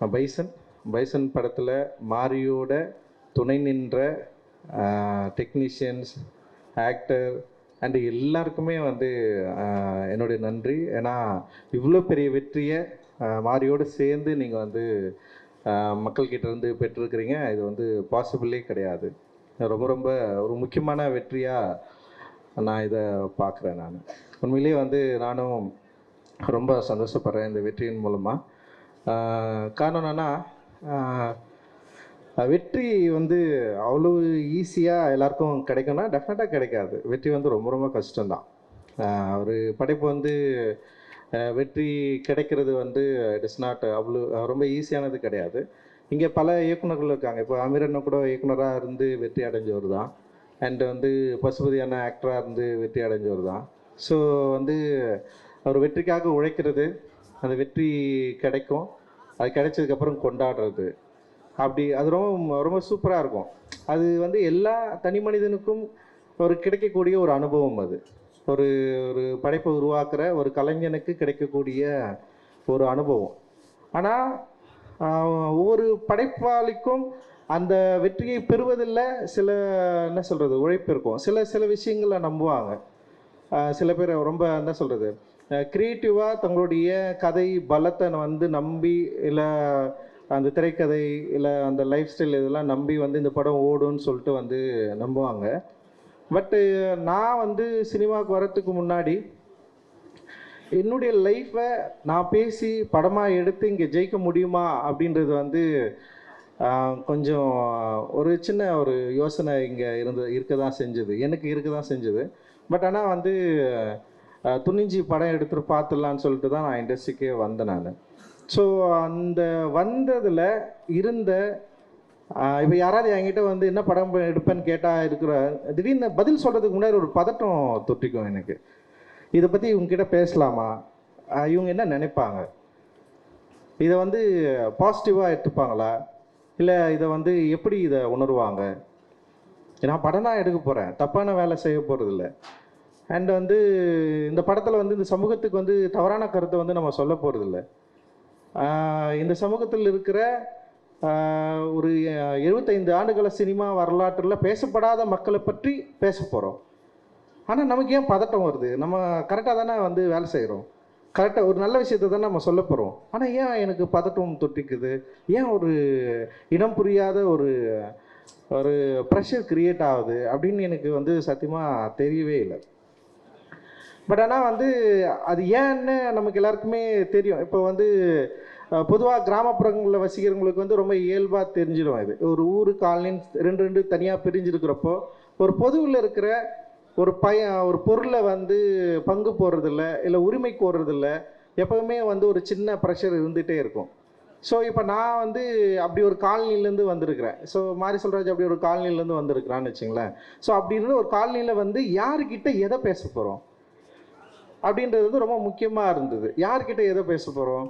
Bison bison படத்தில் மாரியோட துணை நின்ற டெக்னீஷியன்ஸ் ஆக்டர் அண்டு எல்லாருக்குமே வந்து என்னுடைய நன்றி. ஏன்னா இவ்வளோ பெரிய வெற்றியை மாரியோடு சேர்ந்து நீங்கள் வந்து ஆஹ், மக்கள்கிட்ட இருந்து பெற்றிருக்கிறீங்க. இது வந்து பாசிபிளே கிடையாது. ரொம்ப ரொம்ப ஒரு முக்கியமான வெற்றியாக நான் இதை பார்க்குறேன் நான். உண்மையிலேயே வந்து நானும் ரொம்ப சந்தோஷப்படுறேன் இந்த வெற்றியின் மூலமாக காரணம் என்னென்னா வெற்றி வந்து அவ்வளோ ஈஸியாக எல்லாருக்கும் கிடைக்கும்னா டெஃபினட்டாக கிடைக்காது. வெற்றி வந்து ரொம்ப ரொம்ப கஷ்டம்தான். ஒரு படைப்பு வந்து வெற்றி கிடைக்கிறது வந்து இட் இஸ் நாட் அவ்வளோ ரொம்ப ஈஸியானது கிடையாது. இங்கே பல இயக்குனர்கள் இருக்காங்க. இப்போ அமீரண்ணன் கூட இயக்குனராக இருந்து வெற்றி அடைஞ்சவர் தான் அண்ட் வந்து பசுபதியான ஆக்டராக இருந்து வெற்றி அடைஞ்சவர் தான் ஸோ வந்து அவர் வெற்றிக்காக உழைக்கிறது அந்த வெற்றி கிடைக்கும். அது கிடைச்சதுக்கப்புறம் கொண்டாடுறது. அப்படி அது ரொம்ப ரொம்ப சூப்பராக இருக்கும். அது வந்து எல்லா தனி மனிதனுக்கும் ஒரு கிடைக்கக்கூடிய ஒரு அனுபவம் அது. ஒரு ஒரு படைப்பை உருவாக்குற ஒரு கலைஞனுக்கு கிடைக்கக்கூடிய ஒரு அனுபவம். ஆனால் ஒவ்வொரு படைப்பாளிக்கும் அந்த வெற்றியை பெறுவதில் சில என்ன சொல்கிறது உழைப்பு இருக்கும். சில சில விஷயங்களை நம்புவாங்க. சில பேர் ரொம்ப என்ன சொல்கிறது க்ரியேட்டிவாக தங்களுடைய கதை பலத்தை வந்து நம்பி இல்லை அந்த திரைக்கதை இல்லை அந்த லைஃப் ஸ்டைல் இதெல்லாம் நம்பி வந்து இந்த படம் ஓடும்னு சொல்லிட்டு வந்து நம்புவாங்க. பட்டு நான் வந்து சினிமாவுக்கு வரத்துக்கு முன்னாடி என்னுடைய லைஃப்பை நான் பேசி படமாக எடுத்து இங்கே ஜெயிக்க முடியுமா அப்படின்றது வந்து கொஞ்சம் ஒரு சின்ன ஒரு யோசனை இங்கே இருந்து இருக்க தான் செஞ்சது. எனக்கு இருக்க தான் செஞ்சது. பட் ஆனால் வந்து துணிஞ்சி படம் எடுத்துட்டு பார்த்துடலான்னு சொல்லிட்டு தான் நான் இண்டஸ்ட்ரிக்கே வந்தேன் நான். ஸோ அந்த வந்ததில் இருந்த இப்போ யாராவது என்கிட்ட வந்து என்ன படம் எடுப்பேன்னு கேட்டால் இருக்கிற திடீர்னு பதில் சொல்கிறதுக்கு முன்னாடி ஒரு பதட்டம் தொட்டிக்கும் எனக்கு. இதை பற்றி இவங்ககிட்ட பேசலாமா? இவங்க என்ன நினைப்பாங்க? இதை வந்து பாசிட்டிவாக எடுத்துப்பாங்களா? இல்லை இதை வந்து எப்படி இதை உணர்வாங்க? நான் படம் தான் எடுக்க போகிறேன் தப்பான வேலை செய்ய போகிறதில்ல அண்ட் வந்து இந்த படத்தில் வந்து இந்த சமூகத்துக்கு வந்து தவறான கருத்தை வந்து நம்ம சொல்ல போகிறதில்ல இந்த சமூகத்தில் இருக்கிற ஒரு எழுபத்தைந்து ஆண்டுகள சினிமா வரலாற்றில் பேசப்படாத மக்களை பற்றி பேச போகிறோம் ஆனால் நமக்கு ஏன் பதட்டம் வருது? நம்ம கரெக்டாக தானே வந்து வேலை செய்கிறோம் கரெக்டாக ஒரு நல்ல விஷயத்தை தானே நம்ம சொல்ல போகிறோம் ஆனால் ஏன் எனக்கு பதட்டம் தொட்டிக்குது? ஏன் ஒரு இனம் புரியாத ஒரு ஒரு ப்ரெஷர் க்ரியேட் ஆகுது? அப்படின்னு எனக்கு வந்து சத்தியமாக தெரியவே இல்லை. பட் ஆனால் வந்து அது ஏன்னு நமக்கு எல்லாருக்குமே தெரியும். இப்போ வந்து பொதுவாக கிராமப்புறங்களில் வசிக்கிறவங்களுக்கு வந்து ரொம்ப இயல்பாக தெரிஞ்சிடும் இது. ஒரு ஊர் காலனின்னு ரெண்டு ரெண்டு தனியாக பிரிஞ்சிருக்கிறப்போ ஒரு பொதுவில் இருக்கிற ஒரு பய ஒரு பொருளை வந்து பங்கு போடுறதில்ல இல்லை உரிமை கோருறதில்ல எப்போவுமே வந்து ஒரு சின்ன ப்ரெஷர் இருந்துகிட்டே இருக்கும். ஸோ இப்போ நான் வந்து அப்படி ஒரு காலனிலேருந்து வந்திருக்கிறேன். ஸோ மாரி சொல்கிறாச்சு அப்படி ஒரு காலனிலேருந்து வந்திருக்கிறான்னு வச்சுங்களேன். ஸோ அப்படின்னு ஒரு காலனியில் வந்து யாருக்கிட்ட எதை பேச போகிறோம் அப்படின்றது வந்து ரொம்ப முக்கியமாக இருந்தது. யார்கிட்ட எதை பேச போகிறோம்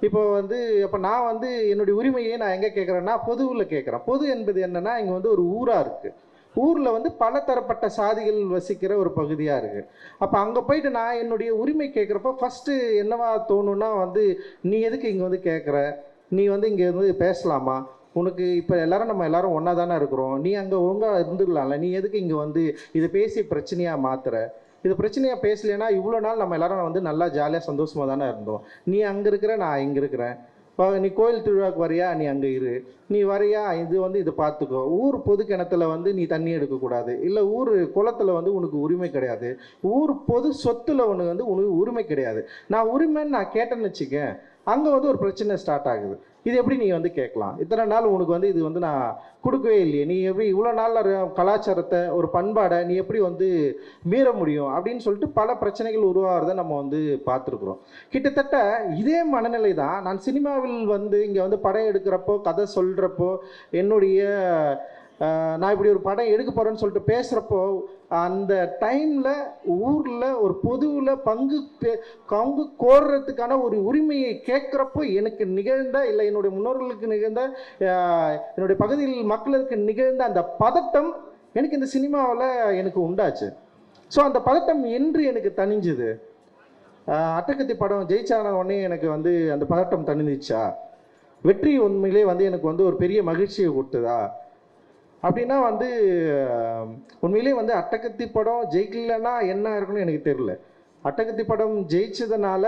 இப்போ வந்து இப்போ நான் வந்து என்னுடைய உரிமையை நான் எங்கே கேட்குறேன்னா பொதுவில் கேட்குறேன் பொது என்பது என்னென்னா இங்கே வந்து ஒரு ஊராக இருக்குது ஊரில் வந்து பல தரப்பட்ட சாதிகள் வசிக்கிற ஒரு பகுதியாக இருக்குது அப்போ அங்கே போயிட்டு நான் என்னுடைய உரிமை கேட்குறப்ப ஃபஸ்ட்டு என்னவா தோணுன்னா வந்து நீ எதுக்கு இங்கே வந்து கேட்குற நீ வந்து இங்கே வந்து பேசலாமா? உனக்கு இப்போ எல்லாரும் நம்ம எல்லாரும் ஒன்றா தானே இருக்கிறோம். நீ அங்கே ஒழுங்காக இருந்துடலாம்ல. நீ எதுக்கு இங்கே வந்து இதை பேசி பிரச்சனையாக மாத்துற? இது பிரச்சனையாக பேசலைன்னா இவ்வளோ நாள் நம்ம எல்லாரும் வந்து நல்லா ஜாலியாக சந்தோஷமாக தானே இருந்தோம். நீ அங்கே இருக்கிற நான் இங்கே இருக்கிறேன். இப்போ நீ கோயில் திருவிழாவுக்கு வரியா? நீ அங்கே இரு. நீ வரியா? இது வந்து இது பார்த்துக்கோ ஊர் பொது கிணத்துல வந்து நீ தண்ணி எடுக்கக்கூடாது. இல்லை ஊர் குளத்துல வந்து உனக்கு உரிமை கிடையாது. ஊர் பொது சொத்துல உனக்கு வந்து உனக்கு உரிமை கிடையாது. நான் உரிமைன்னு நான் கேட்டேன்னு வச்சுக்கேன். அங்கே வந்து ஒரு பிரச்சனை ஸ்டார்ட் ஆகுது. இது எப்படி நீ வந்து கேட்கலாம்? இத்தனை நாள் உனக்கு வந்து இது வந்து நான் கொடுக்கவே இல்லையே. நீ எப்படி இவ்வளோ நாளில் கலாச்சாரத்தை ஒரு பண்பாடை நீ எப்படி வந்து மீற முடியும்? அப்படின்னு சொல்லிட்டு பல பிரச்சனைகள் உருவாகிறத நம்ம வந்து பார்த்துருக்குறோம். கிட்டத்தட்ட இதே மனநிலை தான் நான் சினிமாவில் வந்து இங்கே வந்து படம் எடுக்கிறப்போ கதை சொல்கிறப்போ என்னுடைய நான் இப்படி ஒரு படம் எடுக்க போகிறேன்னு சொல்லிட்டு பேசுகிறப்போ அந்த டைமில் ஊரில் ஒரு பொதுவில் பங்கு பே- பங்கு கோர்றதுக்கான ஒரு உரிமையை கேட்குறப்போ எனக்கு நிகழ்ந்த இல்லை என்னுடைய முன்னோர்களுக்கு நிகழ்ந்த என்னுடைய பகுதியில் மக்களுக்கு நிகழ்ந்த அந்த பதட்டம் எனக்கு இந்த சினிமாவில் எனக்கு உண்டாச்சு. ஸோ அந்த பதட்டம் என்று எனக்கு தணிஞ்சுது. அட்டகத்தி படம் ஜெயிச்சான உடனே எனக்கு வந்து அந்த பதட்டம் தனிஞ்சிச்சா வெற்றி உண்மையிலே வந்து எனக்கு வந்து ஒரு பெரிய மகிழ்ச்சியை கொடுத்ததா அப்படின்னா வந்து உண்மையிலேயே வந்து அட்டகத்தி படம் ஜெயிக்கலன்னா என்ன இருக்குன்னு எனக்கு தெரியல. அட்டகத்தி படம் ஜெயிச்சதுனால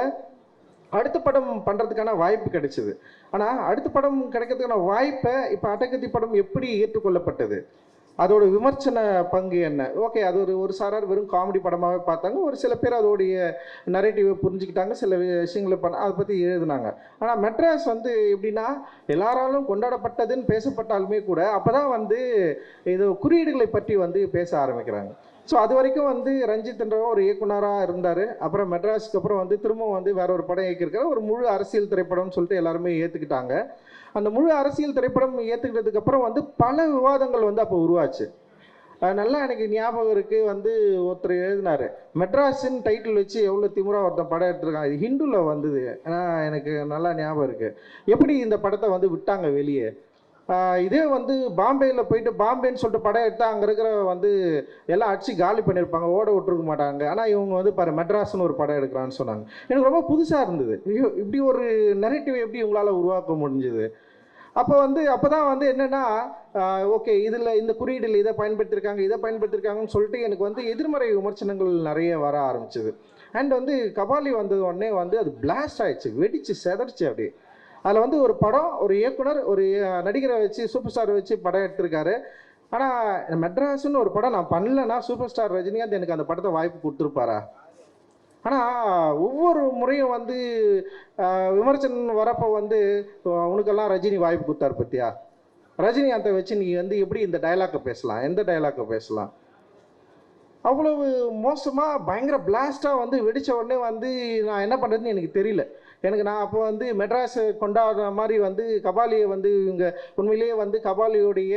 அடுத்த படம் பண்ணுறதுக்கான வாய்ப்பு கிடைச்சிது. ஆனால் அடுத்த படம் கிடைக்கிறதுக்கான வாய்ப்பை இப்போ அட்டகத்தி படம் எப்படி ஏற்றுக்கொள்ளப்பட்டது? அதோட விமர்சன பங்கு என்ன? ஓகே அது ஒரு ஒரு சாரார் வெறும் காமெடி படமாகவே பார்த்தாங்க. ஒரு சில பேர் அதோடைய நரேட்டிவை புரிஞ்சுக்கிட்டாங்க. சில விஷயங்களை பண்ண அதை பற்றி எழுதுனாங்க. ஆனால் மெட்ராஸ் வந்து எப்படின்னா எல்லாராலும் கொண்டாடப்பட்டதுன்னு பேசப்பட்டாலுமே கூட அப்போ தான் வந்து இது குறியீடுகளை பற்றி வந்து பேச ஆரம்பிக்கிறாங்க. ஸோ அது வரைக்கும் வந்து ரஞ்சித்ன்றவர் ஒரு இயக்குனராக இருந்தார். அப்புறம் மெட்ராஸ்க்கு அப்புறம் வந்து திரும்பவும் வந்து வேற ஒரு படம் இயக்கியிருக்காரு. ஒரு முழு அரசியல் திரைப்படம்னு சொல்லிட்டு எல்லாருமே ஏற்றுக்கிட்டாங்க அந்த முழு அரசியல் திரைப்படம் ஏற்றுக்கிட்டதுக்கப்புறம் வந்து பல விவாதங்கள் வந்து அப்போ உருவாச்சு. நல்லா எனக்கு ஞாபகம் இருக்குது வந்து ஒருத்தர் எழுதினாரு மெட்ராஸின் டைட்டில் வச்சு எவ்வளோ திமுறா ஒருத்தன் படம் எடுத்துருக்கான். இது ஹிந்துவில் வந்தது. ஆனால் எனக்கு நல்லா ஞாபகம் இருக்குது எப்படி இந்த படத்தை வந்து விட்டாங்க வெளியே? இதே வந்து பாம்பேயில் போயிட்டு பாம்பேன்னு சொல்லிட்டு படம் எடுத்தா அங்கே இருக்கிற வந்து எல்லாம் அடிச்சு காலி பண்ணியிருப்பாங்க ஓட விட்டுருக்க மாட்டாங்க. ஆனால் இவங்க வந்து பாரு மெட்ராஸ்னு ஒரு படம் எடுக்கிறான்னு சொன்னாங்க. எனக்கு ரொம்ப புதுசாக இருந்தது. ஐயோ இப்படி ஒரு நெரட்டிவ் எப்படி உங்களால் உருவாக்க முடிஞ்சுது? அப்போ வந்து அப்போ தான் வந்து என்னென்னா ஓகே இதில் இந்த குறியீடில் இதை பயன்படுத்தியிருக்காங்க இதை பயன்படுத்தியிருக்காங்கன்னு சொல்லிட்டு எனக்கு வந்து எதிர்மறை விமர்சனங்கள் நிறைய வர ஆரம்பிச்சது. அண்ட் வந்து கபாலி வந்தது உடனே வந்து அது பிளாஸ்ட் ஆயிடுச்சு வெடிச்சு செதறிச்சு அப்படியே. அதில் வந்து ஒரு படம் ஒரு இயக்குனர் ஒரு நடிகரை வச்சு சூப்பர் ஸ்டார் வச்சு படம் எடுத்திருக்காரு. ஆனால் மெட்ராஸ்னு ஒரு படம் நான் பண்ணலன்னா சூப்பர் ஸ்டார் ரஜினிகாந்த் எனக்கு அந்த படத்தை வாய்ப்பு கொடுத்துருப்பாரா? ஆனால் ஒவ்வொரு முறையும் வந்து விமர்சனம் வரப்போ வந்து உனக்கெல்லாம் ரஜினி வாய்ப்பு கொடுத்தாரு பத்தியா? ரஜினிகாந்தை வச்சு நீ வந்து எப்படி இந்த டயலாக்கை பேசலாம்? எந்த டயலாக்கை பேசலாம்? அவ்வளவு மோசமாக பயங்கர பிளாஸ்டாக வந்து வெடிச்ச உடனே வந்து நான் என்ன பண்ணுறதுன்னு எனக்கு தெரியல. எனக்கு நான் அப்போ வந்து மெட்ராஸ் கொண்டாடுற மாதிரி வந்து கபாலியை வந்து இவங்க உண்மையிலேயே வந்து கபாலியுடைய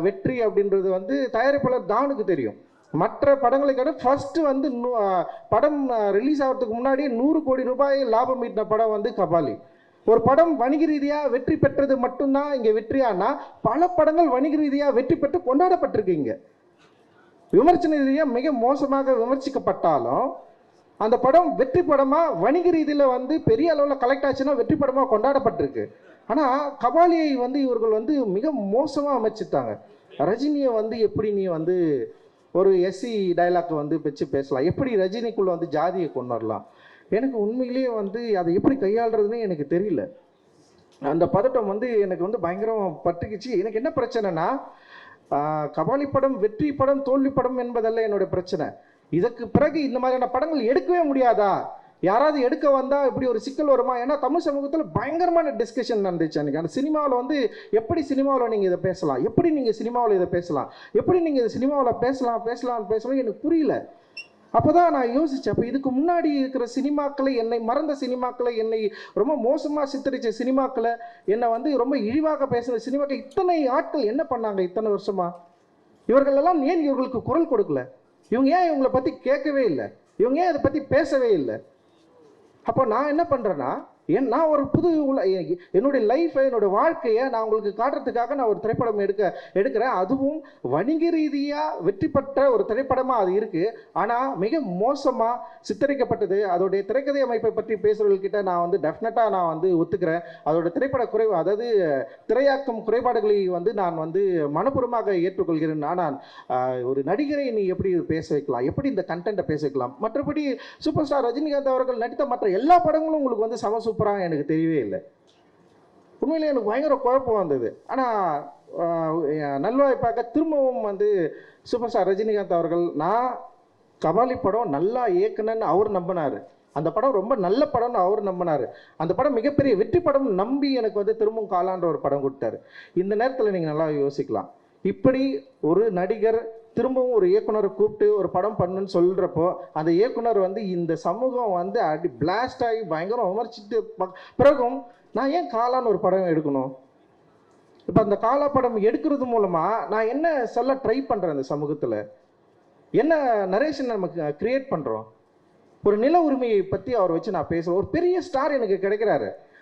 வெற்றி அப்படின்றது வந்து தயாரிப்பாளர் தானுக்கு தெரியும். மற்ற படங்களை காட்ட ஃபர்ஸ்ட் வந்து நூ- படம் ரிலீஸ் ஆகிறதுக்கு முன்னாடி நூறு கோடி ரூபாய் லாபம் ஈட்டின படம் வந்து கபாலி. ஒரு படம் வணிக ரீதியாக வெற்றி பெற்றது மட்டும்தான் இங்கே வெற்றியானா பல படங்கள் வணிக ரீதியாக வெற்றி பெற்று கொண்டாடப்பட்டிருக்கீங்க விமர்சன ரீதியாக மிக மோசமாக விமர்சிக்கப்பட்டாலும் அந்த படம் வெற்றி படமாக வணிக ரீதியில் வந்து பெரிய அளவில் கலெக்ட் ஆச்சுன்னா வெற்றி படமாக கொண்டாடப்பட்டிருக்கு. ஆனால் கபாலியை வந்து இவர்கள் வந்து மிக மோசமாக அமைச்சிட்டாங்க. ரஜினியை வந்து எப்படி நீ வந்து ஒரு எஸ்சி டைலாக் வந்து வச்சு பேசலாம்? எப்படி ரஜினிக்குள்ளே வந்து ஜாதியை கொண்டு வரலாம் எனக்கு உண்மையிலேயே வந்து அதை எப்படி கையாளுறதுன்னு எனக்கு தெரியல. அந்த பதட்டம் வந்து எனக்கு வந்து பயங்கரம் பட்டுக்குச்சு. எனக்கு என்ன பிரச்சனைனா கபாலி படம் வெற்றி படம் தோல்வி படம் என்பதல்ல என்னோட பிரச்சனை. இதற்கு பிறகு இந்த மாதிரியான படங்கள் எடுக்கவே முடியாதா? யாராவது எடுக்க வந்தால் இப்படி ஒரு சிக்கல் வருமா? ஏன்னா தமிழ் சமூகத்தில் பயங்கரமான டிஸ்கஷன் நடந்துச்சு அன்றைக்கி அந்த சினிமாவில் வந்து எப்படி சினிமாவில் நீங்கள் இதை பேசலாம்? எப்படி நீங்கள் சினிமாவில் இதை பேசலாம்? எப்படி நீங்கள் இதை சினிமாவில் பேசலாம் பேசலாம் பேசலாம் எனக்கு புரியல. அப்போ தான் நான் யோசித்தேன் அப்போ இதுக்கு முன்னாடி இருக்கிற சினிமாக்களை என்னை மறந்த சினிமாக்களை என்னை ரொம்ப மோசமாக சித்தரித்த சினிமாக்களை என்னை வந்து ரொம்ப இழிவாக பேசுகிற சினிமாக்கள் இத்தனை ஆட்கள் என்ன பண்ணாங்க இத்தனை வருஷமாக இவர்களெல்லாம் ஏன் இவர்களுக்கு குரல் கொடுக்கல? இவங்க ஏன் இவங்களை பற்றி கேட்கவே இல்லை? இவங்க ஏன் இதை பற்றி பேசவே இல்லை? அப்போ நான் என்ன பண்ணுறேன்னா என் நான் ஒரு புது எ- என்னுடைய லைஃப்பை என்னுடைய வாழ்க்கையை நான் உங்களுக்கு காட்டுறதுக்காக நான் ஒரு திரைப்படம் எடுக்க எடுக்கிறேன். அதுவும் வணிக ரீதியாக வெற்றி பெற்ற ஒரு திரைப்படமாக அது இருக்குது ஆனால் மிக மோசமாக சித்தரிக்கப்பட்டது. அதோடைய திரைக்கதை அமைப்பை பற்றி பேசுகிறவர்கிட்ட நான் வந்து டெஃபினட்டாக நான் வந்து ஒத்துக்கிறேன். அதோட திரைப்பட குறைவு அதாவது திரையாக்கம் குறைபாடுகளை வந்து நான் வந்து மனப்பூர்வமாக ஏற்றுக்கொள்கிறேன். ஆனால் ஒரு நடிகரை நீ எப்படி பேச வைக்கலாம்? எப்படி இந்த கண்டென்ட்டை பேச வைக்கலாம்? மற்றபடி சூப்பர் ஸ்டார் ரஜினிகாந்த் அவர்கள் நடித்த மற்ற எல்லா படங்களும் உங்களுக்கு வந்து சம சூப்பராக எனக்கு தெரியவே இல்லை. உண்மையிலே எனக்கு பயங்கர குழப்பம் வந்தது ஆனால் நல்வாய்ப்பாக திரும்பவும் வந்து சூப்பர் ஸ்டார் ரஜினிகாந்த் அவர்கள் நான் கபாலி படம் நல்லா இயக்குனன்னு அவர் நம்பினார். அந்த படம் ரொம்ப நல்ல படம்னு அவர் நம்பினார். அந்த படம் மிகப்பெரிய வெற்றி படம் நம்பி எனக்கு வந்து திரும்பவும் காலான்ற ஒரு படம் கொடுத்தாரு. இந்த நேரத்தில் நீங்கள் நல்லா யோசிக்கலாம். இப்படி ஒரு நடிகர் திரும்பவும் ஒரு இயக்குனரை கூப்பிட்டு ஒரு படம் பண்ணுன்னு சொல்கிறப்போ அந்த இயக்குனர் வந்து இந்த சமூகம் வந்து அடி பிளாஸ்ட் ஆகி பயங்கரம் விமர்சித்து பிறகும் நான் ஏன் காலான்னு ஒரு படம் எடுக்கணும்? இப்போ அந்த காலா படம் எடுக்கிறது மூலமாக நான் என்ன சொல்ல ட்ரை பண்ணுறேன் அந்த சமூகத்தில்? என்ன நரேஷன் நமக்கு க்ரியேட் பண்ணுறோம் ஒரு நில உரிமையை பற்றி அவரை வச்சு நான் பேசுகிறேன் ஒரு பெரிய ஸ்டார் எனக்கு கிடைக்கிறாரு.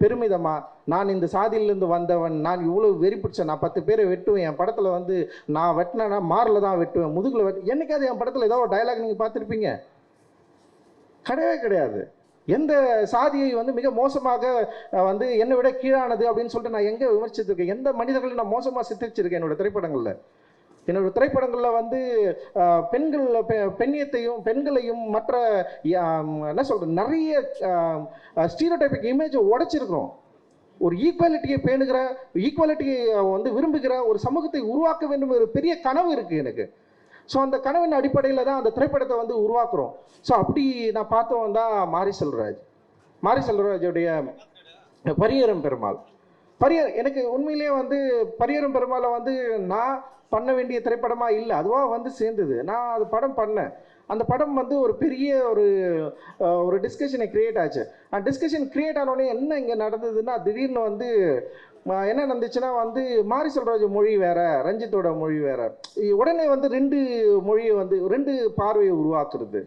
பெருமிதமாக நான் இந்த சாதியிலேருந்து வந்தவன் நான் இவ்வளோ வெறி பிடிச்சேன் நான் பத்து பேரை வெட்டுவேன் என் படத்தில் வந்து நான் வெட்டினேன்னா மாரில் தான் வெட்டுவேன் முதுகில் வெட்டு என்னைக்காவது என் படத்தில் ஏதோ ஒரு டைலாக் நீங்கள் பார்த்துருப்பீங்க? கிடையவே கிடையாது. எந்த சாதியை வந்து மிக மோசமாக வந்து என்னை விட கீழானது அப்படின்னு சொல்லிட்டு நான் எங்கே விமர்சித்திருக்கேன்? எந்த மனிதர்களையும் நான் மோசமாக சித்தரிச்சிருக்கேன் என்னோட திரைப்படங்களில்? என்னோட திரைப்படங்களில் வந்து பெண்கள் பெ- பெண்ணியத்தையும் பெண்களையும் மற்ற என்ன சொல்கிறது நிறைய ஸ்டீரியோடைபிக் இமேஜை உடைச்சிருக்கிறோம். ஒரு ஈக்குவாலிட்டியை பேணுகிற ஈக்குவாலிட்டியை வந்து விரும்புகிற ஒரு சமூகத்தை உருவாக்க வேண்டும் ஒரு பெரிய கனவு இருக்குது எனக்கு. ஸோ அந்த கனவின் அடிப்படையில் தான் அந்த திரைப்படத்தை வந்து உருவாக்குறோம். ஸோ அப்படி நான் பார்த்தவன் தான் மாரி செல்வராஜ் மாரி செல்வராஜுடைய பரியரம் பெருமாள். பரிய எனக்கு உண்மையிலேயே வந்து பரியரம் பெருமாளை வந்து நான் பண்ண வேண்டிய திரைப்படமாக இல்லை. அதுவாக வந்து சேர்ந்தது. நான் அது படம் பண்ணேன் அந்த படம் வந்து ஒரு பெரிய ஒரு ஒரு டிஸ்கஷனை கிரியேட் ஆச்சு. அந்த டிஸ்கஷன் கிரியேட் ஆனோடனே என்ன இங்கே நடந்ததுன்னா திடீர்னு வந்து என்ன நடந்துச்சுன்னா வந்து மாரி செல்வராஜ் மொழி வேற ரஞ்சித்தோட மொழி வேற. உடனே வந்து ரெண்டு மொழியை வந்து ரெண்டு பார்வையை உருவாக்குறது.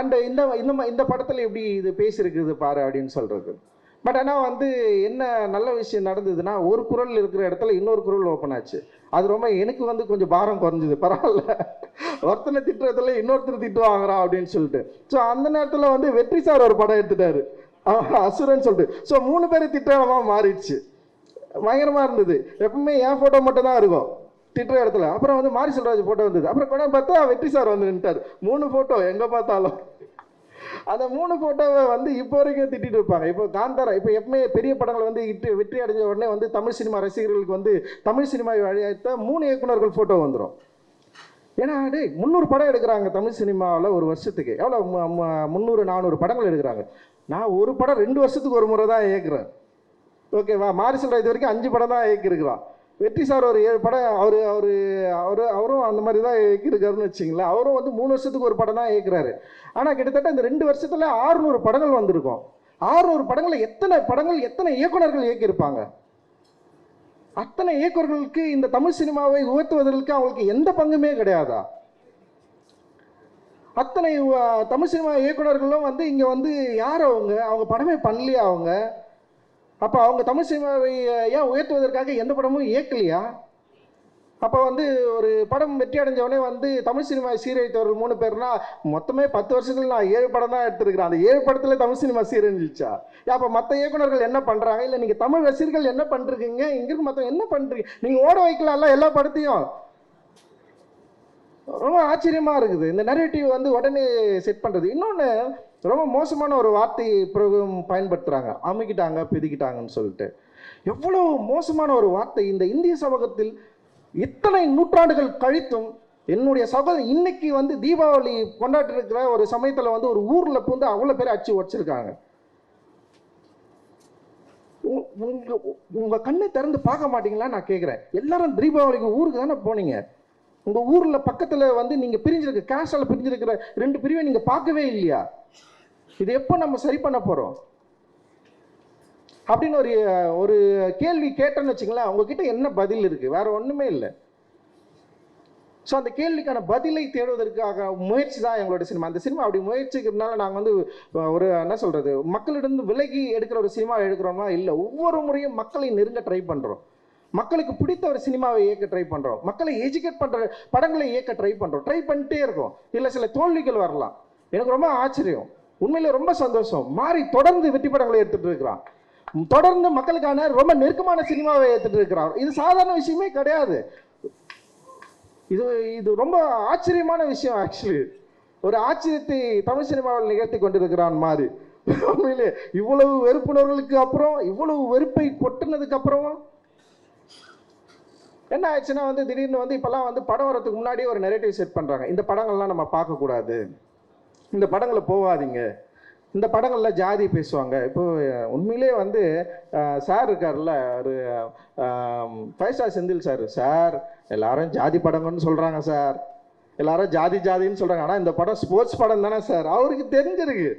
அண்ட் இந்த இந்த இந்த படத்தில் எப்படி இது பேசியிருக்குது பாரு அப்படின்னு சொல்கிறது பட் ஆனால் வந்து என்ன நல்ல விஷயம் நடந்ததுன்னா ஒரு குரல் இருக்கிற இடத்துல இன்னொரு குரல் ஓப்பன் ஆச்சு. அது ரொம்ப எனக்கு வந்து கொஞ்சம் பாரம் குறைஞ்சிது. பரவாயில்ல. ஒருத்தனை திட்டுறதுல இன்னொருத்தர் திட்டு வாங்குறான் அப்படின்னு சொல்லிட்டு. ஸோ அந்த நேரத்தில் வந்து வெற்றி சார் ஒரு படம் எடுத்துட்டாரு. அசுரன் சொல்லிட்டு. ஸோ மூணு பேர் திட்டமாக மாறிடுச்சு. பயங்கரமாக இருந்தது. எப்பவுமே என் ஃபோட்டோ மட்டும் தான் இருக்கும். திட்டுற இடத்துல. அப்புறம் வந்து மாரி செல்வராஜ் ஃபோட்டோ வந்தது. அப்புறம் கூட பார்த்தா வெற்றி சார் வந்து நின்ட்டார் மூணு ஃபோட்டோ எங்கே பார்த்தாலும். அந்த மூணு ஃபோட்டோவை வந்து இப்போ வரைக்கும் திட்டிட்டு இருப்பாங்க. இப்போ காந்தாரா இப்போ எப்பவுமே பெரிய படங்கள் வந்து இட்டு வெற்றி அடைஞ்ச உடனே வந்து தமிழ் சினிமா ரசிகர்களுக்கு வந்து தமிழ் சினிமா அழைத்த மூணு இயக்குனர்கள் ஃபோட்டோ வந்துடும் ஏன்னா டே முந்நூறு படம் எடுக்கிறாங்க தமிழ் சினிமாவில் ஒரு வருஷத்துக்கு. எவ்வளோ முந்நூறு நானூறு படங்கள் எடுக்கிறாங்க. நான் ஒரு படம் ரெண்டு வருஷத்துக்கு ஒரு முறை தான் இயக்குறேன். ஓகேவா? மாரி சொல்கிற இது வரைக்கும் அஞ்சு படம் தான் இயக்கியிருக்கிறான். வெற்றி சார் ஒரு ஏழு படம் அவர் அவர் அவர் அவரும் அந்த மாதிரி தான் இயக்கியிருக்காருன்னு வச்சிங்களேன் அவரும் வந்து மூணு வருஷத்துக்கு ஒரு படம் தான் இயக்குறாரு. ஆனால் கிட்டத்தட்ட இந்த ரெண்டு வருஷத்தில் ஆறுநூறு படங்கள் வந்திருக்கும். ஆறுநூறு படங்களில் எத்தனை படங்கள் எத்தனை இயக்குனர்கள் இயக்கியிருப்பாங்க? அத்தனை இயக்குனர்களுக்கு இந்த தமிழ் சினிமாவை உயர்த்துவதற்கு அவங்களுக்கு எந்த பங்குமே கிடையாதா? அத்தனை தமிழ் சினிமா இயக்குனர்களும் வந்து இங்கே வந்து யார் அவங்க? அவங்க படமே பண்ணலையா அவங்க? அப்போ அவங்க தமிழ் சினிமாவை ஏன் உயர்த்துவதற்காக எந்த படமும் இயக்கலையா? அப்போ வந்து ஒரு படம் வெற்றி அடைஞ்சவொடனே வந்து தமிழ் சினிமா சீரழித்தவர்கள் மூணு பேர்னா மொத்தமே பத்து வருஷத்துல நான் ஏழு படம் தான் எடுத்திருக்கிறேன். அந்த ஏழு படத்தில் தமிழ் சினிமா சீரழிஞ்சிச்சா அப்போ மற்ற இயக்குநர்கள் என்ன பண்ணுறாங்க இல்லை நீங்கள் தமிழ் ரசிகர்கள் என்ன பண்ணுறீங்க இங்க மற்ற என்ன பண்ணுறீங்க நீங்கள் ஓட வைக்கலாம்ல எல்லா படத்தையும். ரொம்ப ஆச்சரியமாக இருக்குது. இந்த நெரேட்டிவ் வந்து உடனே செட் பண்ணுறது இன்னொன்று ரொம்ப மோசமான ஒரு வார்த்தை பிரயோகம் பயன்படுத்துகிறாங்க அமுக்கிட்டாங்க பிதிக்கிட்டாங்கன்னு சொல்லிட்டு. எவ்வளோ மோசமான ஒரு வார்த்தை. இந்த இந்திய சமூகத்தில் இத்தனை நூற்றாண்டுகள் கழித்தும் என்னுடைய சகோதரன் இன்னைக்கு வந்து தீபாவளி கொண்டாட்டு இருக்கிற ஒரு சமயத்தில் வந்து ஒரு ஊரில் வந்து அவ்வளோ பேர் அடிச்சு உடச்சிருக்காங்க. உங்க உங்க கண்ணை திறந்து பார்க்க மாட்டீங்களா? நான் கேட்குறேன் எல்லாரும் தீபாவளிக்கு ஊருக்கு தானே போனீங்க? உங்க ஊர்ல பக்கத்துல வந்து நீங்க பிரிஞ்சிருக்க கேஸ்டால பிரிஞ்சிருக்கிற ரெண்டு பிரிவை நீங்க பார்க்கவே இல்லையா? இது எப்போ நம்ம சரி பண்ண போகிறோம் அப்படின்னு ஒரு ஒரு கேள்வி கேட்டேன்னு வச்சுங்களேன் உங்ககிட்ட என்ன பதில் இருக்குது வேற ஒன்றுமே இல்லை. ஸோ அந்த கேள்விக்கான பதிலை தேடுவதற்காக முயற்சி தான் எங்களோட சினிமா. அந்த சினிமா அப்படி முயற்சிக்கிறதுனால நாங்கள் வந்து ஒரு என்ன சொல்கிறது மக்களிடம் விலகி எடுக்கிற ஒரு சினிமா எடுக்கிறோமா? இல்லை ஒவ்வொரு முறையும் மக்களை நெருங்க ட்ரை பண்ணுறோம் மக்களுக்கு பிடித்த ஒரு சினிமாவை இயக்க ட்ரை பண்ணுறோம் மக்களை எஜுகேட் பண்ணுற படங்களை இயக்க ட்ரை பண்ணுறோம் ட்ரை பண்ணிட்டே இருக்கோம். இல்லை சில தோல்விகள் வரலாம். எனக்கு ரொம்ப ஆச்சரியம். உண்மையிலே ரொம்ப சந்தோஷம். மாறி தொடர்ந்து வெற்றி படங்களை எடுத்துட்டு இருக்கிறான். தொடர்ந்து மக்களுக்கான ரொம்ப நெருக்கமான சினிமாவை எடுத்துட்டு இருக்கிறார் இது சாதாரண விஷயமே கிடையாது. இது இது ரொம்ப ஆச்சரியமான விஷயம் ஆக்சுவலி ஒரு ஆச்சரியத்தை தமிழ் சினிமாவில் நிகழ்த்தி கொண்டிருக்கிறான் மாறி. உண்மையிலே இவ்வளவு வெறுப்புணர்களுக்கு அப்புறம் இவ்வளவு வெறுப்பை கொட்டினதுக்கு அப்புறம்? என்ன ஆயிடுச்சுன்னா வந்து திடீர்னு வந்து இப்போல்லாம் வந்து படம் வரதுக்கு முன்னாடியே ஒரு நெரேட்டிவ் செட் பண்ணுறாங்க இந்த படங்கள்லாம் நம்ம பார்க்கக்கூடாது. இந்த படங்களை போகாதீங்க. இந்த படங்களில் ஜாதி பேசுவாங்க. இப்போ உண்மையிலே வந்து சார் இருக்கார்ல ஒரு five star Senthil sir. Sir எல்லாரும் ஜாதி படங்கள்னு சொல்கிறாங்க சார். எல்லாரும் ஜாதி ஜாதின்னு சொல்கிறாங்க ஆனால் இந்த படம் ஸ்போர்ட்ஸ் படம் தானே சார். அவருக்கு தெரிஞ்சிருக்கு.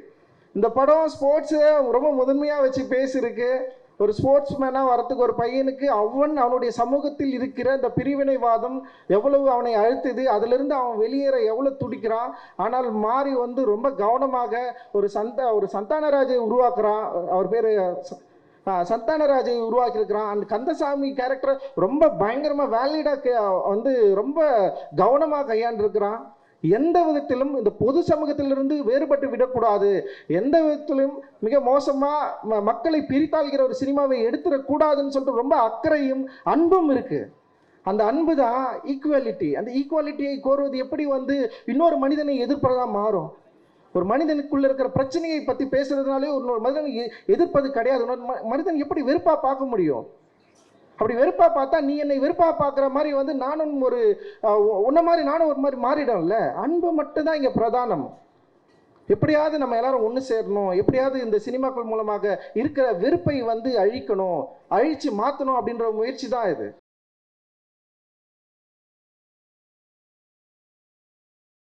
இந்த படம் ஸ்போர்ட்ஸை ரொம்ப முதன்மையாக வச்சு பேசியிருக்கு. ஒரு ஸ்போர்ட்ஸ் மேனாக வரத்துக்கு ஒரு பையனுக்கு அவன் அவனுடைய சமூகத்தில் இருக்கிற இந்த பிரிவினைவாதம் எவ்வளவு அவனை அழுத்துது அதிலிருந்து அவன் வெளியேற எவ்வளோ துடிக்கிறான் ஆனால் மாறி வந்து ரொம்ப கவனமாக ஒரு சந்த ஒரு சந்தானராஜை உருவாக்குறான் அவர் பேர் சந்தானராஜை உருவாக்கியிருக்கிறான். அந்த கந்தசாமி கேரக்டர் ரொம்ப பயங்கரமாக வேலிடாக வந்து ரொம்ப கவனமாக கையாண்டிருக்கிறான். எந்த விதத்திலும் இந்த பொது சமூகத்திலிருந்து வேறுபட்டு விடக்கூடாது. எந்த விதத்திலும் மிக மோசமாக மக்களை பிரித்தாள்கிற ஒரு சினிமாவை எடுத்துடக்கூடாதுன்னு சொல்லிட்டு ரொம்ப அக்கறையும் அன்பும் இருக்குது அந்த அன்பு தான் ஈக்குவாலிட்டி அந்த ஈக்குவாலிட்டியை கோருவது எப்படி வந்து இன்னொரு மனிதனை எதிர்ப்பதாக மாறும்? ஒரு மனிதனுக்குள்ள இருக்கிற பிரச்சனையை பற்றி பேசுறதுனாலே ஒரு மனிதன் எ- எதிர்ப்பது கிடையாது. ம- மனிதன் எப்படி வெறுப்பாக பார்க்க முடியும்? அப்படி வெறுப்பாக பார்த்தா நீ என்னை வெறுப்பாக பார்க்குற மாதிரி வந்து நானும் ஒரு உன்ன மாதிரி நானும் ஒரு மாதிரி மாறிடும்ல? அன்பு மட்டும்தான் இங்கே பிரதானம். எப்படியாவது நம்ம எல்லாரும் ஒன்று சேரணும். எப்படியாவது இந்த சினிமாக்கள் மூலமாக இருக்கிற வெறுப்பை வந்து அழிக்கணும். அழித்து மாற்றணும் அப்படின்ற முயற்சி தான் இது.